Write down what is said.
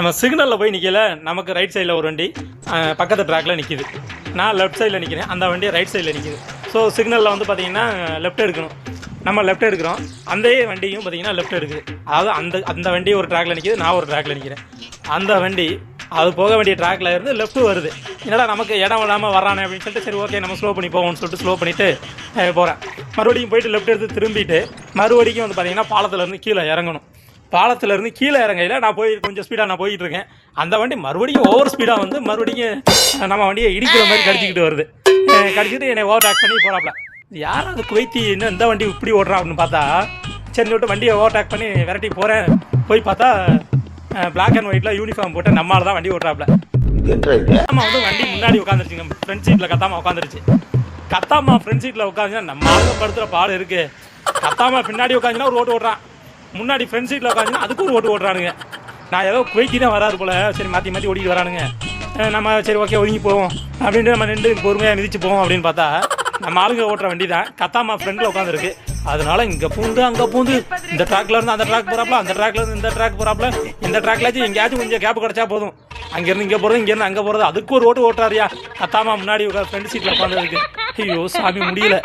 நம்ம சிக்னலில் போய் நிற்கல நமக்கு ரைட் சைடில் ஒரு வண்டி பக்கத்து ட்ராக்ல நிற்கிது நான் லெஃப்ட் சைடில் நிற்கிறேன் அந்த வண்டி ரைட் சைடில் நிற்கிது ஸோ சிக்னலில் வந்து பார்த்தீங்கன்னா லெஃப்ட் எடுக்கணும். நம்ம லெஃப்ட் எடுக்கிறோம். அந்த வண்டியும் பார்த்தீங்கன்னா லெஃப்ட் எடுக்குது. அதாவது அந்த அந்த வண்டி ஒரு ட்ராக்ல நிற்கிது நான் ஒரு ட்ராக்ல நிற்கிறேன் அந்த வண்டி அது போக வேண்டிய ட்ராக்ல இருந்து லெஃப்ட் வருது. என்னடா நமக்கு இடம் இல்லாமல் வரானே அப்படின்னு சொல்லிட்டு சரி ஓகே நம்ம ஸ்லோ பண்ணி போவோம்னு சொல்லிட்டு ஸ்லோ பண்ணிட்டு போகிறேன் மறுபடியும் போயிட்டு லெஃப்ட் எடுத்து திரும்பிட்டு மறுபடியும் வந்து பார்த்தீங்கன்னா பாலத்துலேருந்து கீழே இறங்கணும். பாலத்துலேருந்து கீழே இறங்கையில் நான் போய் கொஞ்சம் ஸ்பீடாக நான் போயிட்டு இருக்கேன் அந்த வண்டி மறுபடியும் ஓவர் ஸ்பீடாக வந்து மறுபடியும் நம்ம வண்டியை இடிக்கிற மாதிரி கடிச்சிக்கிட்டு வருது. கடிச்சிட்டு என்னை ஓவர் டேக் பண்ணி போகிறாப்ல யாரும் அந்த குவைத்தி இன்னும் இந்த வண்டி இப்படி ஓடுறான் அப்படின்னு பார்த்தா சரி விட்டு வண்டியை ஓவர் டேக் பண்ணி விரட்டி போகிறேன் போய் பார்த்தா பிளாக் அண்ட் ஒயிட்டில் யூனிஃபார்ம் போட்டு நம்மளால தான் வண்டி ஓட்டுறாப்ல கத்தாமா வந்து வண்டி முன்னாடி உட்காந்துருச்சுங்க ஃப்ரண்ட் சீட்டில் கத்தாமல் உட்காந்துருச்சு கத்தாமா ஃப்ரண்ட் சீட்டில் உட்காந்துச்சுன்னா நம்ம ஆளுங்க படுத்துற பாடு இருக்குது கத்தாமா பின்னாடி உட்காந்துன்னா ஒரு ஓட்டு ஓட்டுறான். முன்னாடி ஃப்ரெண்ட் சீட்டில் உட்காந்துன்னா அதுக்கு ஒரு ஓட்டு ஓட்டுறானுங்க நான் ஏதோ குவைக்கி தான் வராது போல. சரி மாற்றி மாற்றி ஓடிட்டு வரானுங்க. நம்ம சரி ஓகே ஒதுங்கி போவோம். அப்படின்ட்டு நம்ம ரெண்டு பொறுமையாக மிதிச்சு போவோம் அப்படின்னு பார்த்தா நம்ம ஆளுங்க ஓட்டுற வண்டி தான் கத்தாமா ஃப்ரெண்டில் உட்காந்துருக்கு அதனால இங்கே பூந்து அங்கே பூந்து இந்த ட்ராக்ல இருந்து அந்த ட்ராக் போகிறாப்ல அந்த ட்ராக்ல இருந்து இந்த ட்ராக் போகிறாப்ல இந்த ட்ராக்லாச்சும் எங்கேயாச்சும் கொஞ்சம் கேப் கிடச்சா போதும். அங்கேருந்து இங்கே போகிறது இங்கேருந்து அங்கே போகிறது அதுக்கு ஒரு ஓட்டு ஓட்டுறாருயா. கத்தாமா முன்னாடி ஃப்ரெண்ட் சீட்டில் உட்காந்துருக்கு ஐயோ சாமி முடியல.